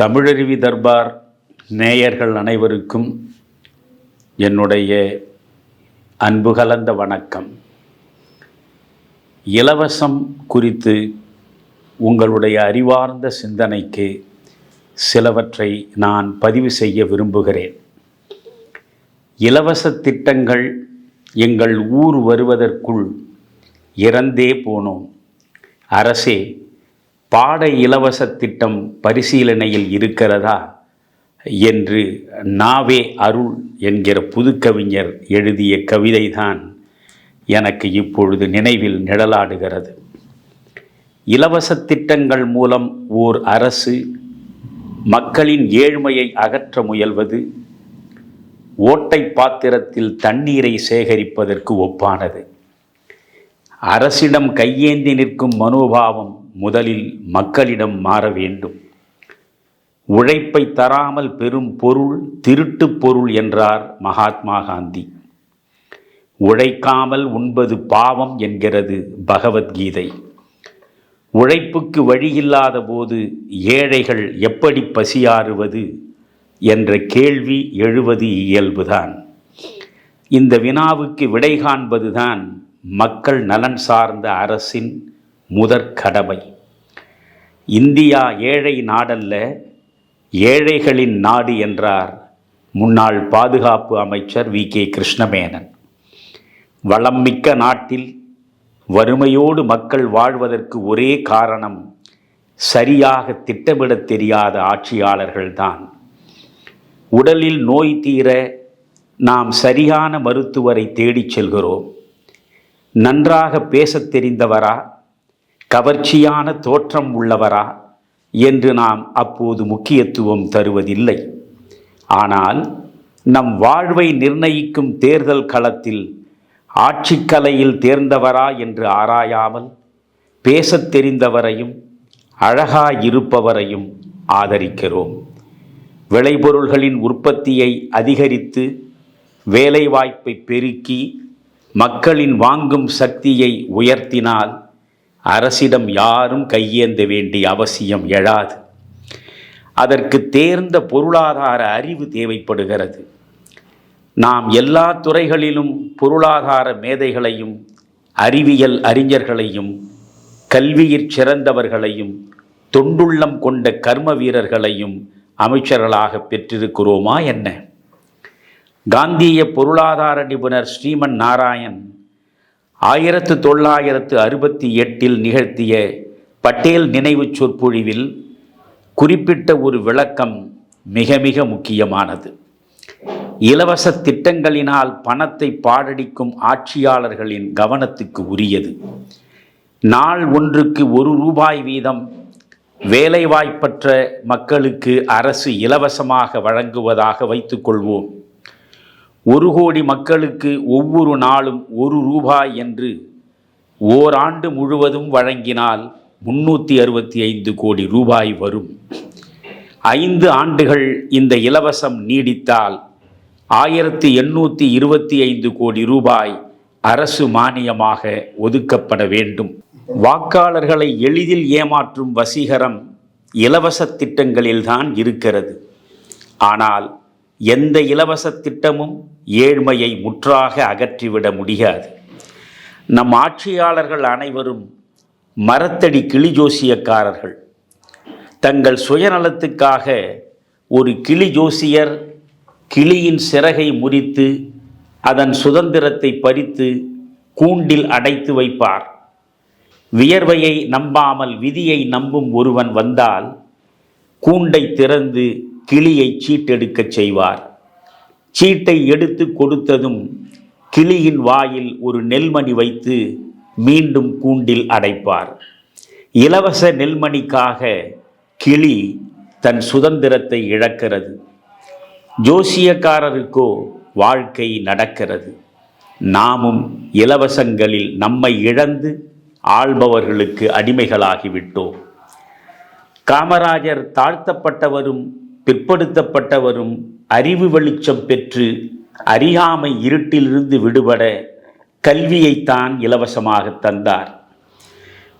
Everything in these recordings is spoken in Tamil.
தமிழருவி தர்பார் நேயர்கள் அனைவருக்கும் என்னுடைய அன்பு கலந்த வணக்கம். இலவசம் குறித்து உங்களுடைய அறிவார்ந்த சிந்தனைக்கு சிலவற்றை நான் பதிவு செய்ய விரும்புகிறேன். இலவச திட்டங்கள் எங்கள் ஊர் வருவதற்குள் இறந்தே போனோம். அரசே பாட இலவச திட்டம் பரிசீலனையில் இருக்கிறதா என்று நாவே அருள் என்கிற புதுக்கவிஞர் எழுதிய கவிதைதான் எனக்கு இப்பொழுது நினைவில் நிழலாடுகிறது. இலவச திட்டங்கள் மூலம் ஓர் அரசு மக்களின் ஏழ்மையை அகற்ற முயல்வது ஓட்டை பாத்திரத்தில் தண்ணீரை சேகரிப்பதற்கு ஒப்பானது. அரசிடம் கையேந்தி நிற்கும் மனோபாவம் முதலில் மக்களிடம் மாற வேண்டும். உழைப்பை தராமல் பெறும் பொருள் திருட்டுப் பொருள் என்றார் மகாத்மா காந்தி. உழைக்காமல் உண்பது பாவம் என்கிறது பகவத்கீதை. உழைப்புக்கு வழியில்லாத போது ஏழைகள் எப்படி பசியாறுவது என்ற கேள்வி எழுவது இயல்புதான். இந்த வினாவுக்கு விடை காண்பதுதான் மக்கள் நலன் சார்ந்த அரசின் முதற் கடமை இந்தியா ஏழை நாடல்ல ஏழைகளின் நாடு என்றார் முன்னாள் பாதுகாப்பு அமைச்சர் வி. கே. கிருஷ்ணமேனன். வளம்மிக்க நாட்டில் வறுமையோடு மக்கள் வாழ்வதற்கு ஒரே காரணம் சரியாக திட்டமிடத் தெரியாத ஆட்சியாளர்கள்தான் உடலில் நோய் தீர நாம் சரியான மருத்துவரை தேடிச் செல்கிறோம். நன்றாக பேசத் தெரிந்தவரா கவர்ச்சியான தோற்றம் உள்ளவரா என்று நாம் அப்போது முக்கியத்துவம் தருவதில்லை. ஆனால் நம் வாழ்வை நிர்ணயிக்கும் தேர்தல் களத்தில் ஆட்சிக்கலையில் தேர்ந்தவரா என்று ஆராயாமல் பேசத் தெரிந்தவரையும் அழகாயிருப்பவரையும் ஆதரிக்கிறோம். விளைபொருள்களின் உற்பத்தியை அதிகரித்து வேலைவாய்ப்பை பெருக்கி மக்களின் வாங்கும் சக்தியை உயர்த்தினால் அரசிடம் யாரும் கையேந்த வேண்டிய அவசியம் எழாது. அதற்கு தேர்ந்த பொருளாதார அறிவு தேவைப்படுகிறது. நாம் எல்லா துறைகளிலும் பொருளாதார மேதைகளையும் அறிவியல் அறிஞர்களையும் கல்வியிற் சிறந்தவர்களையும் தொண்டுள்ளம் கொண்ட கர்ம வீரர்களையும் அமைச்சர்களாக பெற்றிருக்கிறோமா என்ன? காந்திய பொருளாதார நிபுணர் ஸ்ரீமன் நாராயண் ஆயிரத்து தொள்ளாயிரத்து அறுபத்தி எட்டில் நிகழ்த்திய பட்டேல் நினைவுச் சொற்பொழிவில் குறிப்பிட்ட ஒரு விளக்கம் மிக மிக முக்கியமானது. இலவச திட்டங்களினால் பணத்தை பாடடிக்கும் ஆட்சியாளர்களின் கவனத்துக்கு உரியது. நாள் ஒன்றுக்கு ஒரு ரூபாய் வீதம் வேலைவாய்ப்பற்ற மக்களுக்கு அரசு இலவசமாக வழங்குவதாக வைத்துக்கொள்வோம் ஒரு கோடி மக்களுக்கு ஒவ்வொரு நாளும் ஒரு ரூபாய் என்று ஓராண்டு முழுவதும் வழங்கினால் முன்னூற்றி அறுபத்தி ஐந்து கோடி ரூபாய் வரும். ஐந்து ஆண்டுகள் இந்த இலவசம் நீடித்தால் ஆயிரத்தி எண்ணூற்றி இருபத்தி ஐந்து கோடி ரூபாய் அரசு மானியமாக ஒதுக்கப்பட வேண்டும். வாக்காளர்களை எளிதில் ஏமாற்றும் வசீகரம் இலவச திட்டங்களில்தான் இருக்கிறது. ஆனால் எந்த இலவச திட்டமும் ஏழ்மையை முற்றாக அகற்றிவிட முடியாது. நம் ஆட்சியாளர்கள் அனைவரும் மரத்தடி கிளி ஜோசியக்காரர்கள் தங்கள் சுயநலத்துக்காக ஒரு கிளி ஜோசியர் கிளியின் சிறகை முறித்து அதன் சுதந்திரத்தை பறித்து கூண்டில் அடைத்து வைப்பார். வியர்வையை நம்பாமல் விதியை நம்பும் ஒருவன் வந்தால் கூண்டை திறந்து கிளியை சீட்டெடுக்கச் செய்வார். சீட்டை எடுத்து கொடுத்ததும் கிளியின் வாயில் ஒரு நெல்மணி வைத்து மீண்டும் கூண்டில் அடைப்பார். இலவச நெல்மணிக்காக கிளி தன் சுதந்திரத்தை இழக்கிறது. ஜோசியக்காரருக்கோ வாழ்க்கை நடக்கிறது. நாமும் இலவசங்களில் நம்மை இழந்து ஆள்பவர்களுக்கு அடிமைகளாகிவிட்டோம். காமராஜர் தாழ்த்தப்பட்டவரும் பிற்படுத்தப்பட்டவரும் அறிவு வெளிச்சம் பெற்று அறியாமை இருட்டிலிருந்து விடுபட கல்வியைத்தான் இலவசமாக தந்தார்.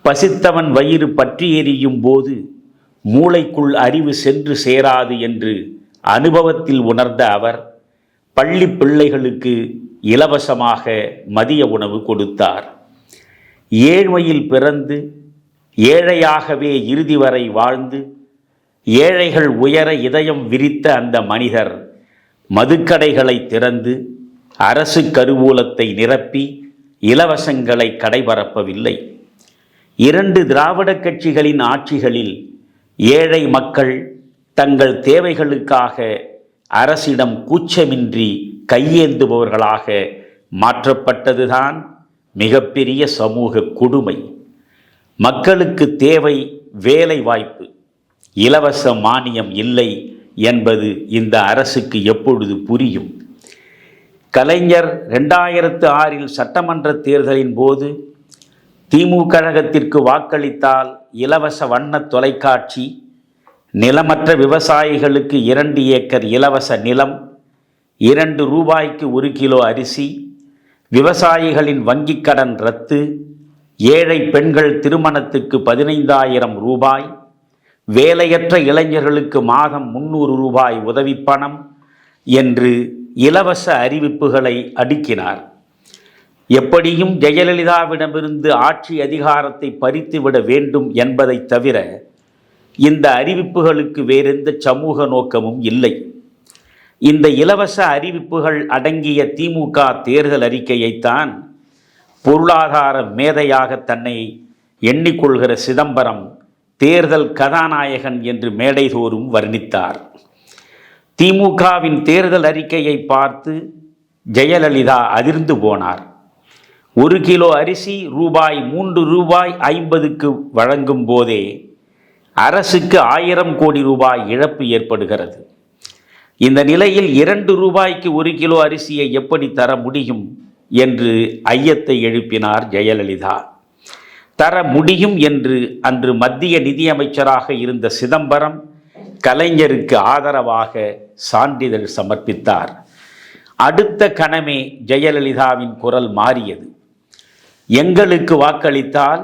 பசித்தவன் வயிறு பற்றி எறியும் போது மூளைக்குள் அறிவு சென்று சேராது என்று அனுபவத்தில் உணர்ந்த அவர் பள்ளி பிள்ளைகளுக்கு இலவசமாக மதிய உணவு கொடுத்தார். ஏழ்மையில் பிறந்து ஏழையாகவே இறுதி வரை வாழ்ந்து ஏழைகள் உயர இதயம் விரித்த அந்த மனிதர் மதுக்கடைகளை திறந்து அரசு கருவூலத்தை நிரப்பி இலவசங்களை கடைபரப்பவில்லை. இரண்டு திராவிட கட்சிகளின் ஆட்சிகளில் ஏழை மக்கள் தங்கள் தேவைகளுக்காக அரசிடம் கூச்சமின்றி கையேந்துபவர்களாக மாற்றப்பட்டதுதான் மிகப்பெரிய சமூக கொடுமை. மக்களுக்கு தேவை வேலை வாய்ப்பு இலவச மானியம் இல்லை என்பது இந்த அரசுக்கு எப்பொழுது புரியும்? கலைஞர் ரெண்டாயிரத்து ஆறில் சட்டமன்ற தேர்தலின் போது திமுக கழகத்திற்கு வாக்களித்தால் இலவச வண்ண தொலைக்காட்சி நிலமற்ற விவசாயிகளுக்கு இரண்டு ஏக்கர் இலவச நிலம் இரண்டு ரூபாய்க்கு ஒரு கிலோ அரிசி விவசாயிகளின் வங்கிக் கடன் ரத்து ஏழை பெண்கள் திருமணத்துக்கு பதினைந்தாயிரம் ரூபாய் வேலையற்ற இளைஞர்களுக்கு மாதம் முன்னூறு ரூபாய் உதவிப்பணம் என்று இலவச அறிவிப்புகளை அடுக்கினார். எப்படியும் ஜெயலலிதாவிடமிருந்து ஆட்சி அதிகாரத்தை பறித்துவிட வேண்டும் என்பதைத் தவிர இந்த அறிவிப்புகளுக்கு வேறெந்த சமூக நோக்கமும் இல்லை. இந்த இலவச அறிவிப்புகள் அடங்கிய திமுக தேர்தல் அறிக்கையைத்தான் பொருளாதார மேதையாக தன்னை எண்ணிக்கொள்கிற சிதம்பரம் தேர்தல் கதாநாயகன் என்று மேடைதோறும் வர்ணித்தார். திமுகவின் தேர்தல் அறிக்கையை பார்த்து ஜெயலலிதா அதிர்ந்து போனார். ஒரு கிலோ அரிசி ரூபாய் மூன்று ரூபாய் ஐம்பதுக்கு வழங்கும் போதே அரசுக்கு ஆயிரம் கோடி ரூபாய் இழப்பு ஏற்படுகிறது. இந்த நிலையில் இரண்டு ரூபாய்க்கு ஒரு கிலோ அரிசியை எப்படி தர முடியும் என்று ஐயத்தை எழுப்பினார் ஜெயலலிதா. தர முடியும் என்று அன்று மத்திய நிதியமைச்சராக இருந்த சிதம்பரம் கலைஞருக்கு ஆதரவாக சான்றிதழ் சமர்ப்பித்தார். அடுத்த கணமே ஜெயலலிதாவின் குரல் மாறியது. எங்களுக்கு வாக்களித்தால்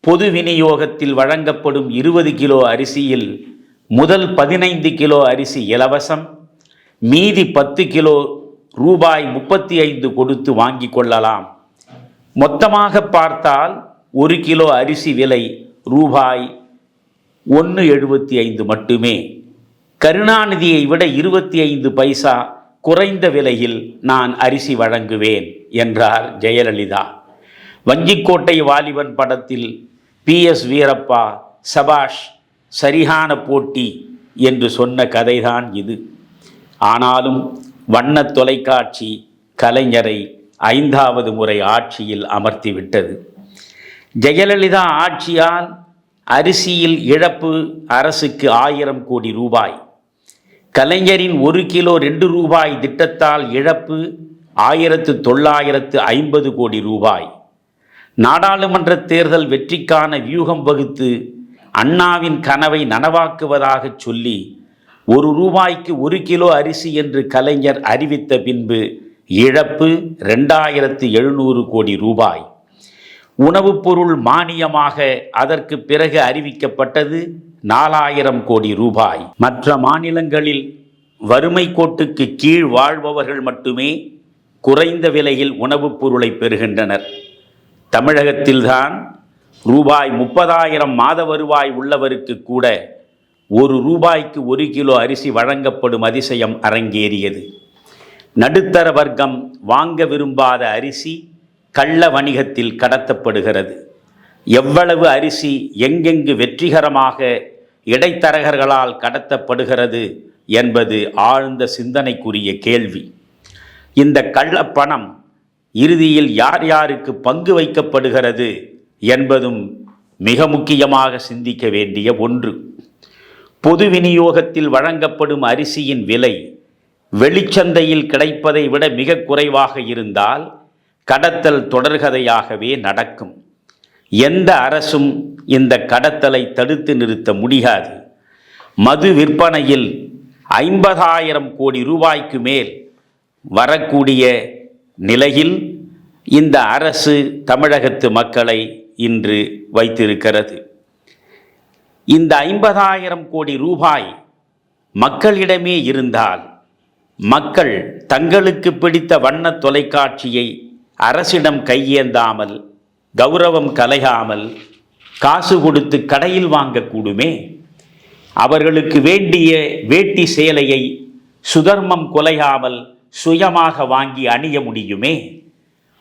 பொது விநியோகத்தில் வழங்கப்படும் இருபது கிலோ அரிசியில் முதல் பதினைந்து கிலோ அரிசி இலவசம் மீதி பத்து கிலோ ரூபாய் முப்பத்தி ஐந்து கொடுத்து வாங்கிக் கொள்ளலாம். மொத்தமாக பார்த்தால் ஒரு கிலோ அரிசி விலை ரூபாய் ஒன்று எழுபத்தி ஐந்து மட்டுமே. கருணாநிதியை விட இருபத்தி ஐந்து பைசா குறைந்த விலையில் நான் அரிசி வழங்குவேன் என்றார் ஜெயலலிதா. வஞ்சிக்கோட்டை வாலிபன் படத்தில் பி எஸ் வீரப்பா சபாஷ் சரியான போட்டி என்று சொன்ன கதைதான் இது. ஆனாலும் வண்ண தொலைக்காட்சி கலைஞரை ஐந்தாவது முறை ஆட்சியில் அமர்த்திவிட்டது. ஜெயலலிதா ஆட்சியால் அரிசியில் இழப்பு அரசுக்கு ஆயிரம் கோடி ரூபாய். கலைஞரின் ஒரு கிலோ ரெண்டு ரூபாய் திட்டத்தால் இழப்பு ஆயிரத்து தொள்ளாயிரத்து ஐம்பது கோடி ரூபாய். நாடாளுமன்ற தேர்தல் வெற்றிக்கான வியூகம் வகுத்து அண்ணாவின் கனவை நனவாக்குவதாகச் சொல்லி ஒரு ரூபாய்க்கு ஒரு கிலோ அரிசி என்று கலைஞர் அறிவித்த பின்பு இழப்பு ரெண்டாயிரத்து எழுநூறு கோடி ரூபாய். உணவுப் பொருள் மானியமாக அதற்கு பிறகு அறிவிக்கப்பட்டது நாலாயிரம் கோடி ரூபாய். மற்ற மாநிலங்களில் வறுமை கோட்டுக்கு கீழ் வாழ்பவர்கள் மட்டுமே குறைந்த விலையில் உணவுப் பொருளை பெறுகின்றனர். தமிழகத்தில்தான் ரூபாய் முப்பதாயிரம் மாத வருவாய் உள்ளவருக்கு கூட ஒரு ரூபாய்க்கு ஒரு கிலோ அரிசி வழங்கப்படும் அதிசயம் அரங்கேறியது. நடுத்தர வர்க்கம் வாங்க விரும்பாத அரிசி கள்ள வணிகத்தில் கடத்தப்படுகிறது. எவ்வளவு அரிசி எங்கெங்கு வெற்றிகரமாக இடைத்தரகர்களால் கடத்தப்படுகிறது என்பது ஆழ்ந்த சிந்தனைக்குரிய கேள்வி. இந்த கள்ளப்பணம் இறுதியில் யார் யாருக்கு பங்கு வைக்கப்படுகிறது என்பதும் மிக முக்கியமாக சிந்திக்க வேண்டிய ஒன்று. பொது விநியோகத்தில் வழங்கப்படும் அரிசியின் விலை வெளிச்சந்தையில் கிடைப்பதை விட மிக குறைவாக இருந்தால் கடத்தல் தொடர்கதையாகவே நடக்கும். எந்த அரசும் இந்த கடத்தலை தடுத்து நிறுத்த முடியாது. மது விற்பனையில் ஐம்பதாயிரம் கோடி ரூபாய்க்கு மேல் வரக்கூடிய நிலையில் இந்த அரசு தமிழகத்து மக்களை இன்று வைத்திருக்கிறது. இந்த ஐம்பதாயிரம் கோடி ரூபாய் மக்களிடமே இருந்தால் மக்கள் தங்களுக்கு பிடித்த வண்ண தொலைக்காட்சியை அரசிடம் கையேந்தாமல் கௌரவம் கலையாமல் காசு கொடுத்து கடையில் வாங்கக்கூடுமே? அவர்களுக்கு வேண்டிய வேட்டி சேலையை சுதர்மம் குலையாமல் சுயமாக வாங்கி அணிய முடியுமே?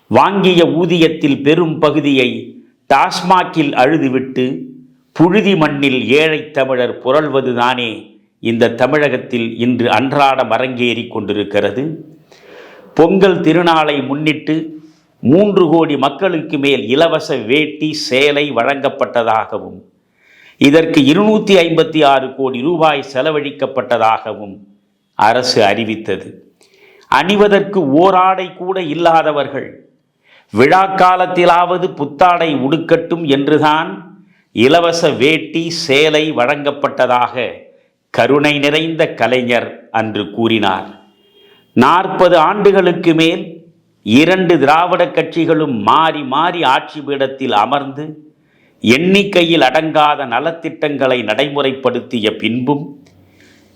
வாங்கிய ஊதியத்தில் பெரும் பகுதியை டாஸ்மாக்கில் அழுதுவிட்டு புழுதி மண்ணில் ஏழைத் தமிழர் புரள்வதுதானே இந்த தமிழகத்தில் இன்று அன்றாடம் அரங்கேறி கொண்டிருக்கிறது? பொங்கல் திருநாளை முன்னிட்டு மூன்று கோடி மக்களுக்கு மேல் இலவச வேட்டி சேலை வழங்கப்பட்டதாகவும் இதற்கு இருநூற்றி ஐம்பத்தி ஆறு கோடி ரூபாய் செலவழிக்கப்பட்டதாகவும் அரசு அறிவித்தது. அணிவதற்கு ஓராடை கூட இல்லாதவர்கள் விழா காலத்திலாவது புத்தாடை உடுக்கட்டும் என்றுதான் இலவச வேட்டி சேலை வழங்கப்பட்டதாக கருணை நிறைந்த கலைஞர் அன்று கூறினார். நாற்பது ஆண்டுகளுக்கு மேல் இரண்டு திராவிட கட்சிகளும் மாறி மாறி ஆட்சி பீடத்தில் அமர்ந்து எண்ணிக்கையில் அடங்காத நலத்திட்டங்களை நடைமுறைப்படுத்திய பின்பும்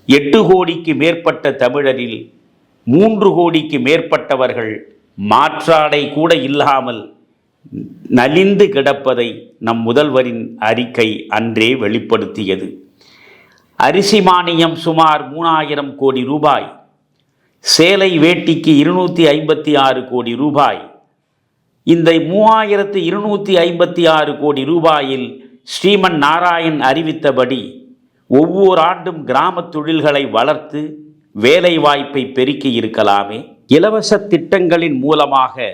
எட்டு கோடிக்கு மேற்பட்ட தமிழரில் மூன்று கோடிக்கு மேற்பட்டவர்கள் மாற்றாடை கூட இல்லாமல் நலிந்து கிடப்பதை நம் முதல்வரின் அறிக்கை அன்றே வெளிப்படுத்தியது. அரிசி மானியம் சுமார் மூணாயிரம் கோடி ரூபாய். சேலை வேட்டிக்கு இருநூற்றி ஐம்பத்தி ஆறு கோடி ரூபாய். இந்த மூவாயிரத்து இருநூற்றி ஐம்பத்தி ஆறு கோடி ரூபாயில் ஸ்ரீமன் நாராயண் அறிவித்தபடி ஒவ்வொரு ஆண்டும் கிராமத் தொழில்களை வளர்த்து வேலை வாய்ப்பை பெருக்கி இருக்கலாமே. இலவச திட்டங்களின் மூலமாக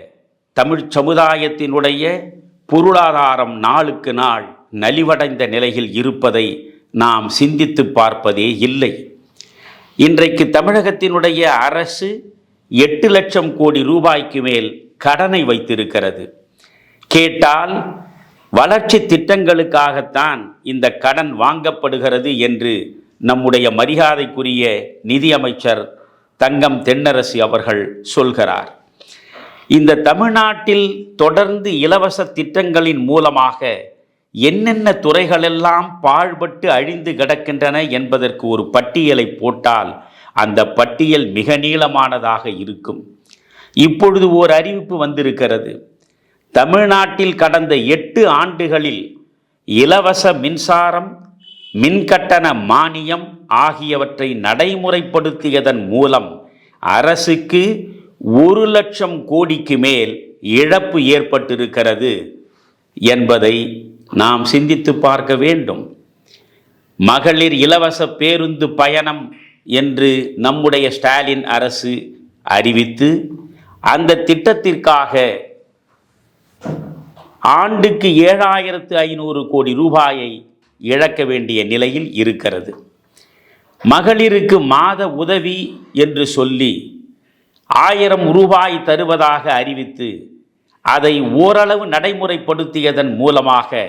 தமிழ் சமுதாயத்தினுடைய பொருளாதாரம் நாளுக்கு நாள் நலிவடைந்த நிலையில் இருப்பதை நாம் சிந்தித்து பார்ப்பதே இல்லை. இன்றைக்கு தமிழகத்தினுடைய அரசு எட்டு லட்சம் கோடி ரூபாய்க்கு மேல் கடனை வைத்திருக்கிறது. கேட்டால் வளர்ச்சி திட்டங்களுக்காகத்தான் இந்த கடன் வாங்கப்படுகிறது என்று நம்முடைய மரியாதைக்குரிய நிதியமைச்சர் தங்கம் தென்னரசு அவர்கள் சொல்கிறார். இந்த தமிழ்நாட்டில் தொடர்ந்து இலவச திட்டங்களின் மூலமாக என்னென்ன துறைகளெல்லாம் பாழ்பட்டு அழிந்து கிடக்கின்றன என்பதற்கு ஒரு பட்டியலை போட்டால் அந்த பட்டியல் மிக நீளமானதாக இருக்கும். இப்பொழுது ஓர் அறிவிப்பு வந்திருக்கிறது. தமிழ்நாட்டில் கடந்த எட்டு ஆண்டுகளில் இலவச மின்சாரம் மின்கட்டண மானியம் ஆகியவற்றை நடைமுறைப்படுத்தியதன் மூலம் அரசுக்கு ஒரு லட்சம் கோடிக்கு மேல் இழப்பு ஏற்பட்டிருக்கிறது என்பதை நாம் சிந்தித்து பார்க்க வேண்டும். மகளிர் இலவச பேருந்து பயணம் என்று நம்முடைய ஸ்டாலின் அரசு அறிவித்து அந்த திட்டத்திற்காக ஆண்டுக்கு ஏழாயிரத்து ஐநூறு கோடி ரூபாயை இழக்க வேண்டிய நிலையில் இருக்கிறது. மகளிருக்கு மாத உதவி என்று சொல்லி ஆயிரம் ரூபாய் தருவதாக அறிவித்து அதை ஓரளவு நடைமுறைப்படுத்தியதன் மூலமாக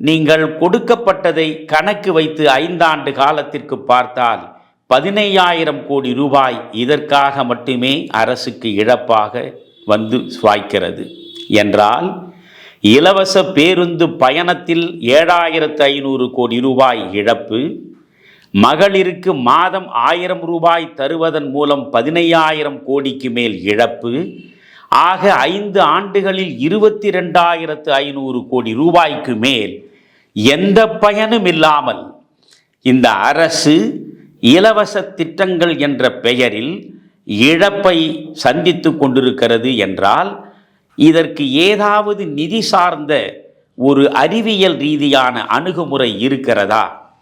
நீங்கள் கொடுக்கப்பட்டதை கணக்கு வைத்து ஐந்தாண்டு காலத்திற்கு பார்த்தால் பதினையாயிரம் கோடி ரூபாய் இதற்காக மட்டுமே அரசுக்கு இழப்பாக வந்து சுவாய்க்கிறது என்றால் இலவச பேருந்து பயணத்தில் ஏழாயிரத்து ஐநூறு கோடி ரூபாய் இழப்பு மகளிருக்கு மாதம் ஆயிரம் ரூபாய் தருவதன் மூலம் பதினையாயிரம் கோடிக்கு மேல் இழப்பு ஆக ஐந்து ஆண்டுகளில் இருபத்தி ரெண்டாயிரத்து ஐநூறு கோடி ரூபாய்க்கு மேல் எந்த பயனும் இல்லாமல் இந்த அரசு இலவச திட்டங்கள் என்ற பெயரில் இழப்பை சந்தித்து கொண்டிருக்கிறது என்றால் இதற்கு ஏதாவது நிதி சார்ந்த ஒரு அறிவியல் ரீதியான அணுகுமுறை இருக்கிறதா?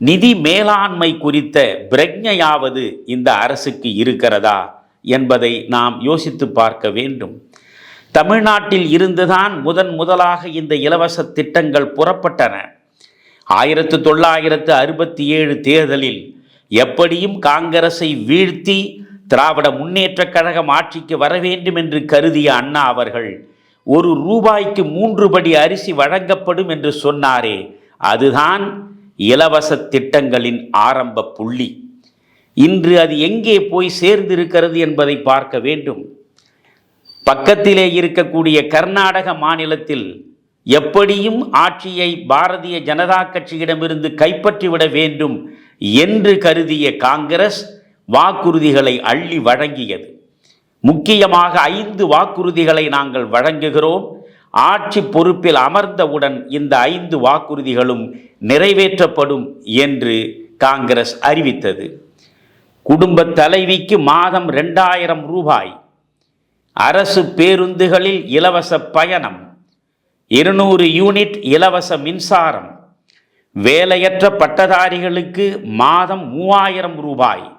நிதி மேலாண்மை குறித்த பிரக்ஞையாவது இந்த அரசுக்கு இருக்கிறதா? என்பதை நாம் யோசித்து பார்க்க வேண்டும். தமிழ்நாட்டில் இருந்துதான் முதன் முதலாக இந்த இலவச திட்டங்கள் புறப்பட்டன. ஆயிரத்து தொள்ளாயிரத்து அறுபத்தி ஏழு தேர்தலில் எப்படியும் காங்கிரஸை வீழ்த்தி திராவிட முன்னேற்றக் கழகம் ஆட்சிக்கு வர வேண்டும் என்று கருதிய அண்ணா அவர்கள் ஒரு ரூபாய்க்கு மூன்று படி அரிசி வழங்கப்படும் என்று சொன்னாரே. அதுதான் இலவச திட்டங்களின் ஆரம்ப புள்ளி. இன்று அது எங்கே போய் சேர்ந்திருக்கிறது என்பதை பார்க்க வேண்டும். பக்கத்திலே இருக்கக்கூடிய கர்நாடக மாநிலத்தில் எப்படியும் ஆட்சியை பாரதிய ஜனதா கட்சியிடமிருந்து கைப்பற்றிவிட வேண்டும் என்று கருதிய காங்கிரஸ் வாக்குறுதிகளை அள்ளி வழங்கியது. முக்கியமாக ஐந்து வாக்குறுதிகளை நாங்கள் வழங்குகிறோம். ஆட்சி பொறுப்பில் அமர்ந்தவுடன் இந்த ஐந்து வாக்குறுதிகளும் நிறைவேற்றப்படும் என்று காங்கிரஸ் அறிவித்தது. குடும்ப தலைவிக்கு மாதம் ரெண்டாயிரம் ரூபாய். அரசு பேருந்துகளில் இலவச பயணம். இருநூறு யூனிட் இலவச மின்சாரம். வேலையற்ற பட்டதாரிகளுக்கு மாதம் மூவாயிரம் ரூபாய்.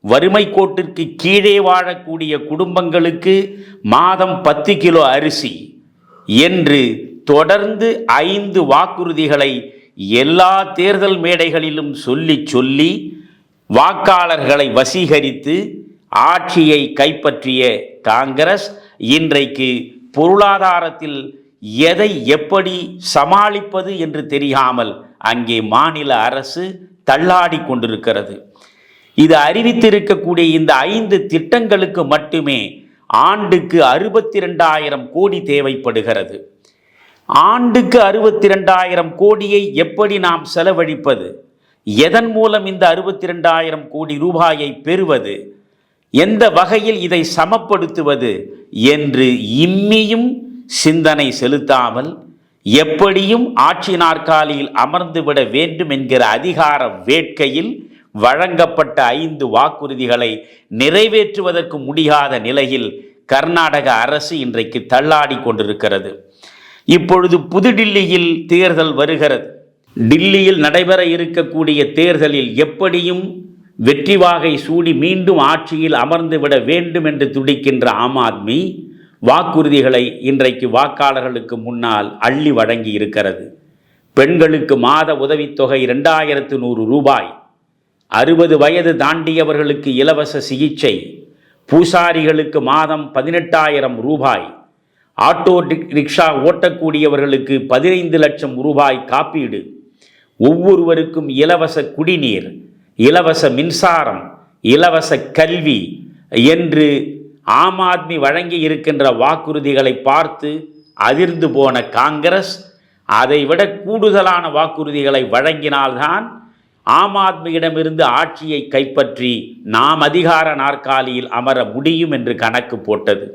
வறுமை கோட்டிற்கு கீழே வாழக்கூடிய குடும்பங்களுக்கு மாதம் பத்து கிலோ அரிசி. என்று தொடர்ந்து ஐந்து வாக்குறுதிகளை எல்லா தேர்தல் மேடைகளிலும் சொல்லி சொல்லி வாக்காளர்களை வசீகரித்து ஆட்சியை கைப்பற்றிய காங்கிரஸ் இன்றைக்கு பொருளாதாரத்தில் எதை எப்படி சமாளிப்பது என்று தெரியாமல் அங்கே மாநில அரசு தள்ளாடி கொண்டிருக்கிறது. இது அறிவித்திருக்கக்கூடிய இந்த ஐந்து திட்டங்களுக்கு மட்டுமே ஆண்டுக்கு அறுபத்தி ரெண்டாயிரம் கோடி தேவைப்படுகிறது. ஆண்டுக்கு அறுபத்தி ரெண்டாயிரம் கோடியை எப்படி நாம் செலவழிப்பது? எதன் மூலம் இந்த அறுபத்தி ரெண்டாயிரம் கோடி ரூபாயை பெறுவது? எந்த வகையில் இதை சமப்படுத்துவது என்று இம்மியும் சிந்தனை செலுத்தாமல் எப்படியும் ஆட்சி நாற்காலியில் அமர்ந்துவிட வேண்டும் என்கிற அதிகார வேட்கையில் வழங்கப்பட்ட ஐந்து வாக்குறுதிகளை நிறைவேற்றுவதற்கு முடியாத நிலையில் கர்நாடக அரசு இன்றைக்கு தள்ளாடி கொண்டிருக்கிறது. இப்பொழுது புதுடில்லியில் தேர்தல் வருகிறது. டில்லியில் நடைபெற இருக்கக்கூடிய தேர்தலில் எப்படியும் வெற்றி வாகை சூடி மீண்டும் ஆட்சியில் அமர்ந்துவிட வேண்டும் என்று துடிக்கின்ற ஆம் ஆத்மி வாக்குறுதிகளை இன்றைக்கு வாக்காளர்களுக்கு முன்னால் அள்ளி வழங்கி இருக்கிறது. பெண்களுக்கு மாத உதவித்தொகை ரெண்டாயிரத்து நூறு ரூபாய். அறுபது வயது தாண்டியவர்களுக்கு இலவச சிகிச்சை. பூசாரிகளுக்கு மாதம் பதினெட்டாயிரம் ரூபாய். ஆட்டோ ரிக்ஷா ஓட்டக்கூடியவர்களுக்கு பதினைந்து லட்சம் ரூபாய் காப்பீடு. ஒவ்வொருவருக்கும் இலவச குடிநீர் இலவச மின்சாரம் இலவச கல்வி என்று ஆம் ஆத்மி வழங்கி இருக்கின்ற வாக்குறுதிகளை பார்த்து அதிர்ந்து போன காங்கிரஸ் அதைவிட கூடுதலான வாக்குறுதிகளை வழங்கினால்தான் ஆம் ஆத்மியிடமிருந்து ஆட்சியை கைப்பற்றி நாம் அதிகார நாற்காலியில் அமர முடியும் என்று கணக்கு போட்டது.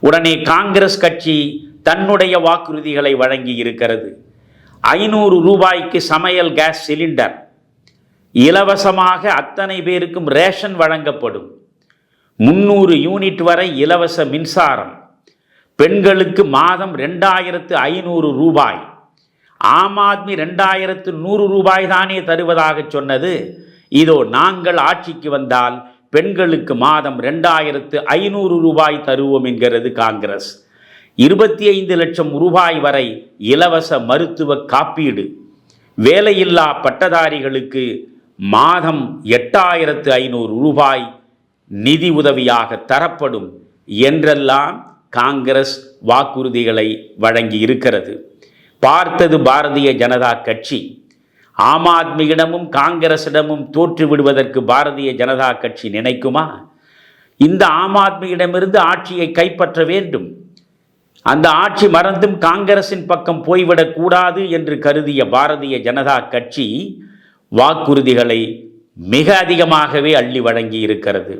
உடனே காங்கிரஸ் கட்சி தன்னுடைய வாக்குறுதிகளை வழங்கி இருக்கிறது. ஐநூறு ரூபாய்க்கு சமையல் கேஸ் சிலிண்டர். இலவசமாக அத்தனை பேருக்கும் ரேஷன் வழங்கப்படும். முந்நூறு யூனிட் வரை இலவச மின்சாரம். பெண்களுக்கு மாதம் ரெண்டாயிரத்து ஐநூறு ரூபாய். ஆம் ஆத்மி ரெண்டாயிரத்து நூறு ரூபாய் தானே தருவதாக சொன்னது. இதோ நாங்கள் ஆட்சிக்கு வந்தால் பெண்களுக்கு மாதம் ரெண்டாயிரத்து ஐநூறு ரூபாய் தருவோம் என்கிறது காங்கிரஸ். இருபத்தி ஐந்து லட்சம் ரூபாய் வரை இலவச மருத்துவ காப்பீடு. வேலையில்லா பட்டதாரிகளுக்கு மாதம் எட்டாயிரத்து ஐநூறு ரூபாய் நிதி உதவியாக தரப்படும் என்றெல்லாம் காங்கிரஸ் வாக்குறுதிகளை வழங்கி இருக்கிறது பார்த்தது பாரதிய ஜனதா கட்சி. ஆம் ஆத்மியிடமும் காங்கிரசிடமும் தோற்று விடுவதற்கு பாரதிய ஜனதா கட்சி நினைக்குமா? இந்த ஆம் ஆத்மியிடமிருந்து ஆட்சியை கைப்பற்ற வேண்டும். அந்த ஆட்சி மறந்தும் காங்கிரசின் பக்கம் போய்விடக் கூடாது என்று கருதிய பாரதிய ஜனதா கட்சி வாக்குறுதிகளை மிக அதிகமாகவே அள்ளி வழங்கி இருக்கிறது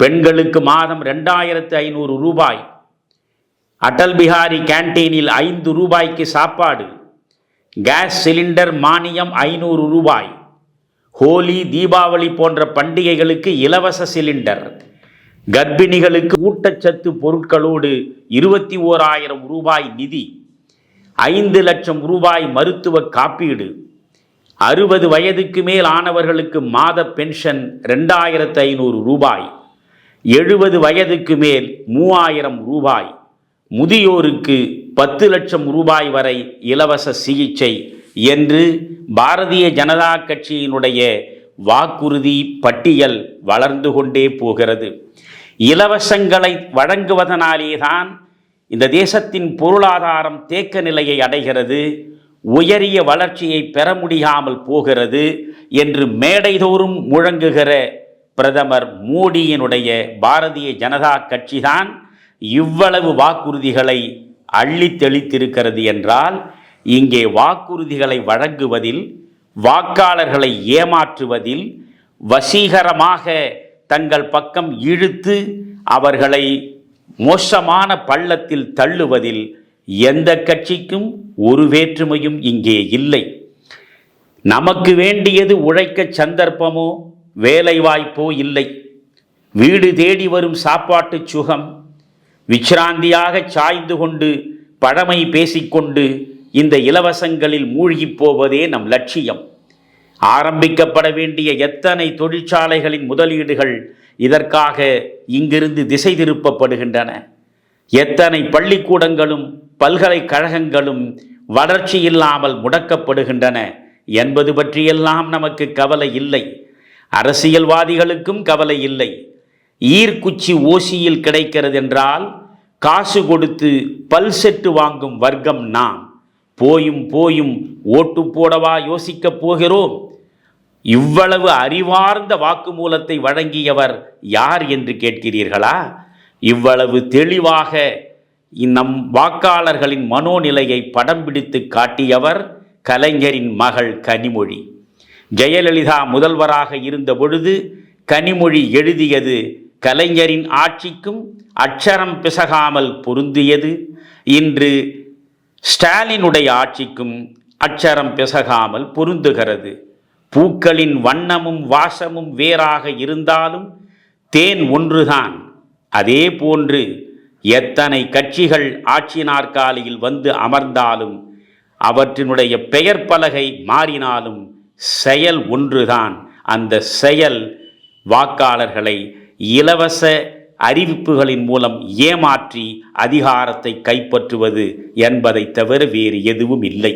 பெண்களுக்கு மாதம் ரெண்டாயிரத்து ஐநூறு ரூபாய் அடல் பிஹாரி கேண்டீனில் ஐந்து ரூபாய்க்கு சாப்பாடு கேஸ் சிலிண்டர் மானியம் ஐநூறு ரூபாய் ஹோலி தீபாவளி போன்ற பண்டிகைகளுக்கு இலவச சிலிண்டர் கர்ப்பிணிகளுக்கு ஊட்டச்சத்து பொருட்களோடு இருபத்தி ஓராயிரம் ரூபாய் நிதி ஐந்து லட்சம் ரூபாய் மருத்துவ காப்பீடு அறுபது வயதுக்கு மேல் ஆனவர்களுக்கு மாத பென்ஷன் ரெண்டாயிரத்து ஐநூறு ரூபாய் எழுபது வயதுக்கு மேல் மூவாயிரம் ரூபாய் முதியோருக்கு பத்து லட்சம் ரூபாய் வரை இலவச சிகிச்சை என்று பாரதிய ஜனதா கட்சியினுடைய வாக்குறுதி பட்டியல் வளர்ந்து கொண்டே போகிறது. இலவசங்களை வழங்குவதனாலேதான் இந்த தேசத்தின் பொருளாதாரம் தேக்க நிலையை அடைகிறது உயரிய வளர்ச்சியை பெற முடியாமல் போகிறது என்று மேடைதோறும் முழங்குகிற பிரதமர் மோடியினுடைய பாரதிய ஜனதா கட்சிதான் இவ்வளவு வாக்குறுதிகளை அள்ளி தெளித்திருக்கிறது என்றால் இங்கே வாக்குறுதிகளை வழங்குவதில் வாக்காளர்களை ஏமாற்றுவதில் வசீகரமாக தங்கள் பக்கம் இழுத்து அவர்களை மோசமான பள்ளத்தில் தள்ளுவதில் எந்த கட்சிக்கும் ஒரு வேற்றுமையும் இங்கே இல்லை. நமக்கு வேண்டியது உழைக்க சந்தர்ப்பமோ வேலைவாய்ப்போ இல்லை. வீடு தேடி வரும் சாப்பாட்டு சுகம் விச்ராந்தியாக சாய்ந்து கொண்டு பழமை பேசிக்கொண்டு இந்த இலவசங்களில் மூழ்கிப் போவதே நம் லட்சியம். ஆரம்பிக்கப்பட வேண்டிய எத்தனை தொழிற்சாலைகளின் முதலீடுகள் இதற்காக இங்கிருந்து திசை திருப்பப்படுகின்றன. எத்தனை பள்ளிக்கூடங்களும் பல்கலைக்கழகங்களும் வளர்ச்சி இல்லாமல் முடக்கப்படுகின்றன என்பது பற்றியெல்லாம் நமக்கு கவலை இல்லை. அரசியல்வாதிகளுக்கும் கவலை இல்லை. ஈர்க்குச்சி ஓசியில் கிடைக்கிறது என்றால் காசு கொடுத்து பல் செட்டு வாங்கும் வர்க்கம் நாம். போயும் போயும் ஓட்டு போடவா யோசிக்கப் போகிறோம். இவ்வளவு அறிவார்ந்த வாக்குமூலத்தை வழங்கியவர் யார் என்று கேட்கிறீர்களா? இவ்வளவு தெளிவாக நம் வாக்காளர்களின் மனோநிலையை படம் பிடித்து காட்டியவர் கலைஞரின் மகள் கனிமொழி. ஜெயலலிதா முதல்வராக இருந்த பொழுது கனிமொழி எழுதியது கலைஞரின் ஆட்சிக்கும் அட்சரம் பிசகாமல் பொருந்தியது. இன்று ஸ்டாலினுடைய ஆட்சிக்கும் அட்சரம் பிசகாமல் பொருந்துகிறது. பூக்களின் வண்ணமும் வாசமும் வேறாக இருந்தாலும் தேன் ஒன்றுதான். அதே போன்று எத்தனை கட்சிகள் ஆட்சி நாற்காலியில் வந்து அமர்ந்தாலும் அவற்றினுடைய பெயர் பலகை மாறினாலும் செயல் ஒன்றுதான். அந்த செயல் வாக்காளர்களை இலவச அறிவிப்புகளின் மூலம் ஏமாற்றி அதிகாரத்தை கைப்பற்றுவது என்பதை தவிர வேறு எதுவும் இல்லை.